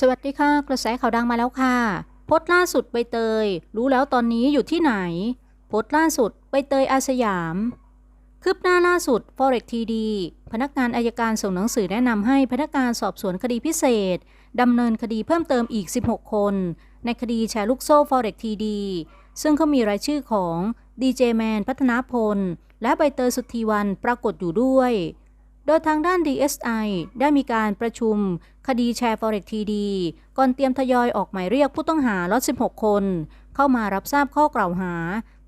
สวัสดีค่ะ กระแสข่าวดังมาแล้วค่ะ โพสต์ล่าสุดใบเตย รู้แล้วตอนนี้อยู่ที่ไหน โพสต์ล่าสุดใบเตยอาสยาม คืบหน้าล่าสุด Forex TD พนักงานอายการส่งหนังสือแนะนำให้พนักงานสอบสวนคดีพิเศษดำเนินคดีเพิ่มเติมอีก 16 คน ในคดีแชร์ลูกโซ่ Forex TD ซึ่งเขามีรายชื่อของดีเจแมนพัฒนาพล และใบเตยสุทธีวันปรากฏอยู่ด้วย โดยทางด้าน DSI ได้มีการประชุม คดีแชร์ Forex TD ก่อนเตรียมทยอยออกหมายเรียกผู้ต้องหาล็อต 16 คน เข้ามารับทราบข้อกล่าวหา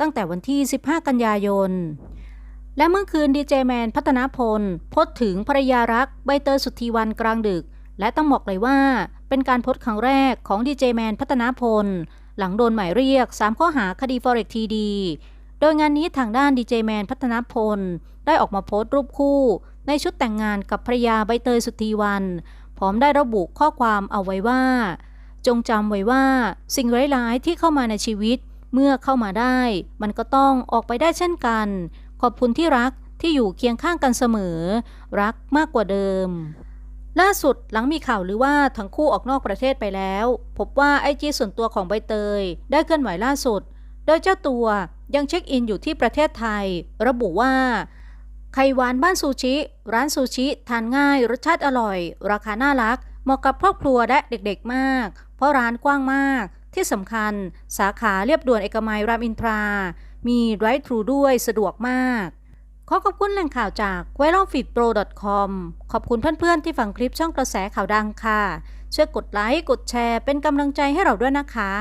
ตั้งแต่วันที่ 15 กันยายน และเมื่อคืนดีเจแมนพัฒนาพลโพสถึงภรรยารักใบเตยสุทธีวันกลางดึก และต้องบอกเลยว่า เป็นการโพสต์ครั้งแรกของดีเจแมนพัฒนาพล หลังโดนหมายเรียก 3 ข้อหาคดี Forex TD โดยงานนี้ทางด้านดีเจแมนพัฒนาพล ได้ออกมาโพสต์รูปคู่ ในชุดแต่งงานกับภรยาใบเตยสุทธีวัน พร้อมได้ระบุข้อความเอาไว้ว่า จงจำไว้ว่าสิ่งร้ายๆที่เข้ามาในชีวิตเมื่อเข้ามาได้ มันก็ต้องออกไปได้เช่นกัน ขอบคุณที่รักที่อยู่เคียงข้างกันเสมอ รักมากกว่าเดิม ล่าสุดหลังมีข่าวหรือว่าทั้งคู่ออกนอกประเทศไปแล้ว พบว่าไอจีส่วนตัวของใบเตย ได้เคลื่อนไหวล่าสุด โดยเจ้าตัวยังเช็คอินอยู่ที่ประเทศไทย ระบุว่า ไข่หวานบ้านซูชิ ร้านซูชิ ทานง่าย รสชาติอร่อย ราคาน่ารัก เหมาะกับครอบครัวและเด็กๆมาก เพราะร้านกว้างมาก ที่สำคัญ สาขาเรียบด่วนเอกมัยรามอินทรา มีไรทรูด้วยสะดวกมาก ขอขอบคุณแหล่งข่าวจาก v i r a l f e e d p r o com ขอบคุณเพื่อนๆที่ฟังคลิปช่องกระแสข่าวดังค่ะ ช่วยกดไลค์ กดแชร์ เป็นกำลังใจให้เราด้วยนะคะ